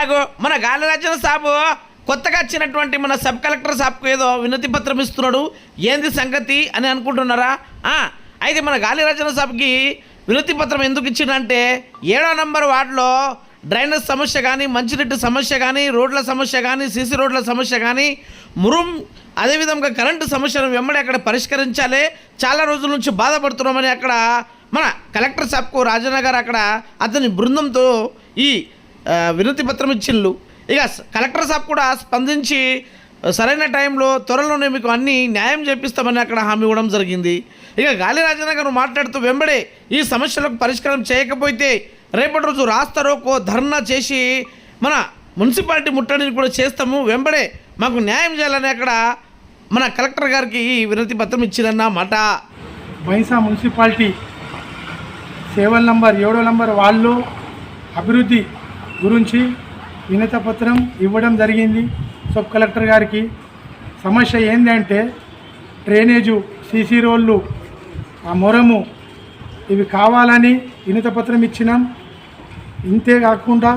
ఆగో మన గాలిరాజన సాబు. కొత్తగా వచ్చినటువంటి మన సబ్ కలెక్టర్ సాబ్కు ఏదో వినతి పత్రం ఇస్తున్నాడు. ఏంది సంగతి అని అనుకుంటున్నారా? అయితే మన గాలిరాజన సాబ్కి వినతి పత్రం ఎందుకు ఇచ్చిందంటే ఏడో నంబర్ వార్డులో డ్రైనేజ్ సమస్య కానీ మంచినీటి సమస్య కానీ రోడ్ల సమస్య కానీ సీసీ రోడ్ల సమస్య కానీ మురుం అదేవిధంగా కరెంటు సమస్యను వెంబడి అక్కడ పరిష్కరించాలి. చాలా రోజుల నుంచి బాధపడుతున్నామని అక్కడ మన కలెక్టర్ సాబ్కు రాజనగర్ అక్కడ అతని బృందంతో ఈ వినతి పత్రం ఇచ్చిళ్ళు. ఇక కలెక్టర్ సాబ్ కూడా స్పందించి సరైన టైంలో త్వరలోనే మీకు అన్ని న్యాయం చేపిస్తామని అక్కడ హామీ ఇవ్వడం జరిగింది. ఇక గాలి రాజనగర్ మాట్లాడుతూ వెంబడే ఈ సమస్యలకు పరిష్కారం చేయకపోతే రేపటి రోజు రాస్తారోకో ధర్నా చేసి మన మున్సిపాలిటీ ముట్టడిని కూడా చేస్తాము. వెంబడే మాకు న్యాయం చేయాలని అక్కడ మన కలెక్టర్ గారికి ఈ వినతి పత్రం ఇచ్చిరన్న మాట. బైంసా మున్సిపాలిటీ సేవల్ నంబర్ ఏడో నంబర్ వాళ్ళు అభివృద్ధి గురించి వినత పత్రం ఇవ్వడం జరిగింది. సబ్ కలెక్టర్ గారికి సమస్య ఏంటంటే డ్రైనేజు సీసీ రోళ్ళు ఆ మొరము ఇవి కావాలని వినత పత్రం ఇచ్చినాం. ఇంతే కాకుండా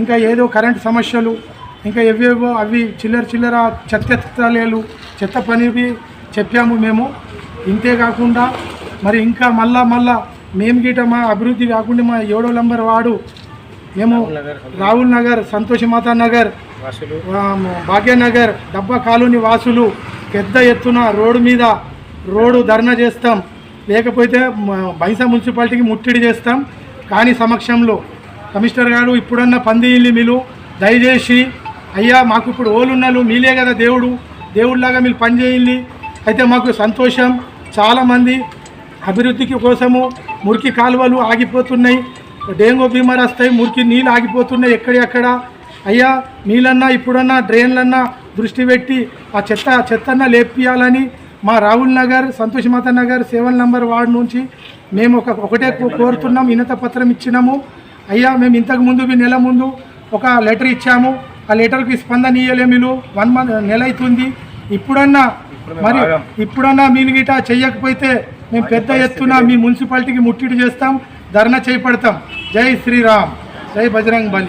ఇంకా ఏదో కరెంట్ సమస్యలు ఇంకా ఎవేవో అవి చిల్లర చిల్లర చెత్త చెత్తలేలు చెత్త పనివి చెప్పాము మేము. ఇంతే కాకుండా మరి ఇంకా మళ్ళా మళ్ళా మేము గీట మా అభివృద్ధి కాకుండా మా ఏడో నంబర్ వాడు మేము రాహుల్ నగర్ సంతోషమాత నగర్ భాగ్యనగర్ డబ్బా కాలనీ వాసులు పెద్ద ఎత్తున రోడ్డు మీద రోడ్డు ధర్నా చేస్తాం. లేకపోతే బైంసా మున్సిపాలిటీకి ముట్టడి చేస్తాం. కానీ సమక్షంలో కమిషనర్ గారు ఇప్పుడన్నా పందిల్లి మీరు దయచేసి అయ్యా మాకు ఇప్పుడు ఓలున్నలు మీలే కదా దేవుడు దేవుడిలాగా మీరు పనిచేయండి అయితే మాకు సంతోషం. చాలామంది అభివృద్ధికి కోసము మురికి కాలువలు ఆగిపోతున్నాయి. డెంగూ బీమార్ వస్తాయి మురికి నీళ్ళు ఆగిపోతున్నాయి ఎక్కడెక్కడ అయ్యా నీళ్ళన్నా ఇప్పుడన్నా డ్రైన్లన్నా దృష్టి పెట్టి ఆ చెత్త చెత్తన్నా లేపియాలని మా Rahul Nagar Santoshmata Nagar seven number ward నుంచి మేము ఒక ఒకటే కోరుతున్నాం వినత పత్రం ఇచ్చినాము. అయ్యా మేము ఇంతకు ముందు ఈ నెల ముందు ఒక లెటర్ ఇచ్చాము. ఆ లెటర్కి స్పందన ఇయ్యలే మీరు. వన్ మంత్ నెల అవుతుంది. ఇప్పుడన్నా మరి ఇప్పుడన్నా మీరు గిట చెయ్యకపోతే మేము పెద్ద ఎత్తున మీ మున్సిపాలిటీకి ముట్టడి చేస్తాం. ధర్నా చేపడతాం. జై శ్రీరామ్. జై బజరంగ్ బలి.